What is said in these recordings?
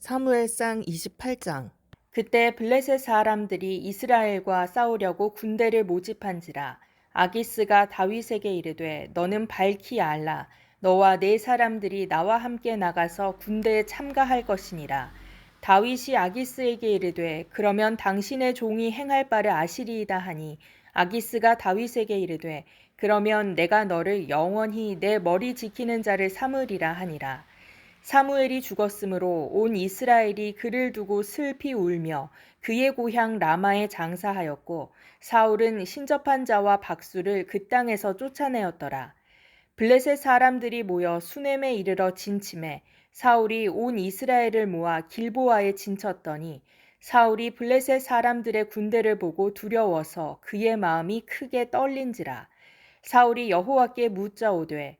사무엘상 28장. 그때 블레셋 사람들이 이스라엘과 싸우려고 군대를 모집한지라 아기스가 다윗에게 이르되 너는 밝히 알라. 너와 네 사람들이 나와 함께 나가서 군대에 참가할 것이니라. 다윗이 아기스에게 이르되 그러면 당신의 종이 행할 바를 아시리이다 하니 아기스가 다윗에게 이르되 그러면 내가 너를 영원히 내 머리 지키는 자를 삼으리라 하니라 사무엘이 죽었으므로 온 이스라엘이 그를 두고 슬피 울며 그의 고향 라마에 장사하였고 사울은 신접한 자와 박수를 그 땅에서 쫓아내었더라. 블레셋 사람들이 모여 수넴에 이르러 진침해 사울이 온 이스라엘을 모아 길보아에 진쳤더니 사울이 블레셋 사람들의 군대를 보고 두려워서 그의 마음이 크게 떨린지라 사울이 여호와께 묻자오되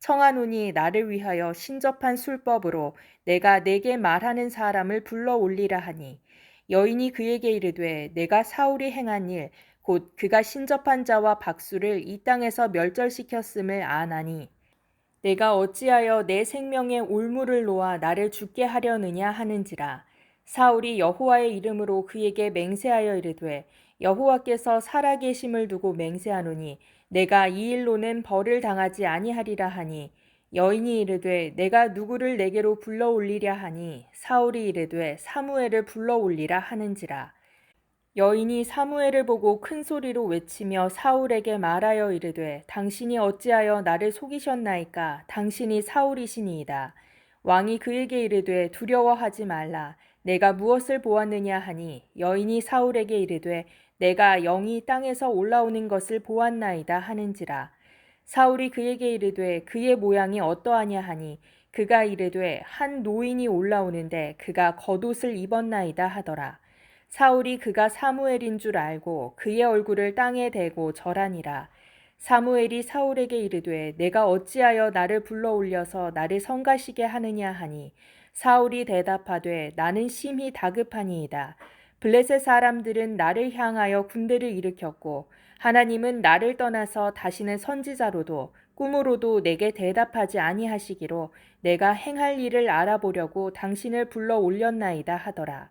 청하노니 나를 위하여 신접한 술법으로 내가 내게 말하는 사람을 불러 올리라 하니 여인이 그에게 이르되 내가 사울이 행한 일 곧 그가 신접한 자와 박수를 이 땅에서 멸절시켰음을 아나니 내가 어찌하여 내 생명의 올무를 놓아 나를 죽게 하려느냐 하는지라 사울이 여호와의 이름으로 그에게 맹세하여 이르되 여호와께서 살아계심을 두고 맹세하노니 내가 이 일로는 벌을 당하지 아니하리라 하니 여인이 이르되 내가 누구를 내게로 불러 올리랴 하니 사울이 이르되 사무엘을 불러 올리라 하는지라. 여인이 사무엘을 보고 큰 소리로 외치며 사울에게 말하여 이르되 당신이 어찌하여 나를 속이셨나이까? 당신이 사울이시니이다. 왕이 그에게 이르되 두려워하지 말라 내가 무엇을 보았느냐 하니 여인이 사울에게 이르되 내가 영이 땅에서 올라오는 것을 보았나이다 하는지라. 사울이 그에게 이르되 그의 모양이 어떠하냐 하니 그가 이르되 한 노인이 올라오는데 그가 겉옷을 입었나이다 하더라. 사울이 그가 사무엘인 줄 알고 그의 얼굴을 땅에 대고 절하니라 사무엘이 사울에게 이르되 내가 어찌하여 나를 불러 올려서 나를 성가시게 하느냐 하니 사울이 대답하되 나는 심히 다급하니이다 블레셋 사람들은 나를 향하여 군대를 일으켰고 하나님은 나를 떠나서 다시는 선지자로도 꿈으로도 내게 대답하지 아니하시기로 내가 행할 일을 알아보려고 당신을 불러 올렸나이다 하더라.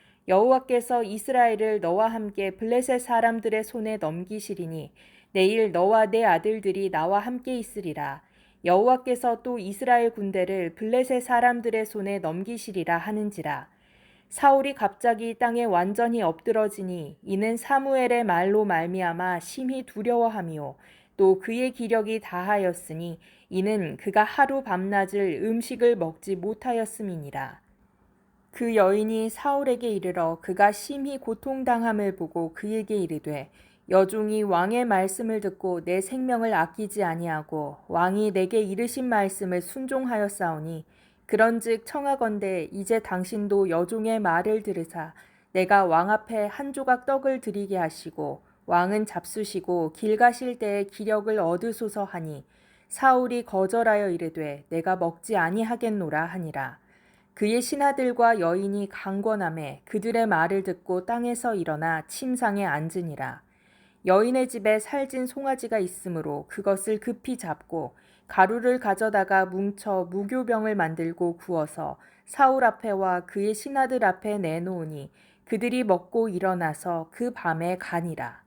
여호와께서 이스라엘을 너와 함께 블레셋 사람들의 손에 넘기시리니 내일 너와 내 아들들이 나와 함께 있으리라. 여호와께서 또 이스라엘 군대를 블레셋 사람들의 손에 넘기시리라 하는지라. 사울이 갑자기 땅에 완전히 엎드러지니 이는 사무엘의 말로 말미암아 심히 두려워하며 또 그의 기력이 다하였으니 이는 그가 하루 밤낮을 음식을 먹지 못하였음이니라. 그 여인이 사울에게 이르러 그가 심히 고통당함을 보고 그에게 이르되 여종이 왕의 말씀을 듣고 내 생명을 아끼지 아니하고 왕이 내게 이르신 말씀을 순종하였사오니 그런즉 청하건대 이제 당신도 여종의 말을 들으사 내가 왕 앞에 한 조각 떡을 드리게 하시고 왕은 잡수시고 길 가실 때에 기력을 얻으소서 하니 사울이 거절하여 이르되 내가 먹지 아니하겠노라 하니라 그의 신하들과 여인이 강권함에 그들의 말을 듣고 땅에서 일어나 침상에 앉으니라 여인의 집에 살진 송아지가 있으므로 그것을 급히 잡고 가루를 가져다가 뭉쳐 무교병을 만들고 구워서 사울 앞에와 그의 신하들 앞에 내놓으니 그들이 먹고 일어나서 그 밤에 가니라.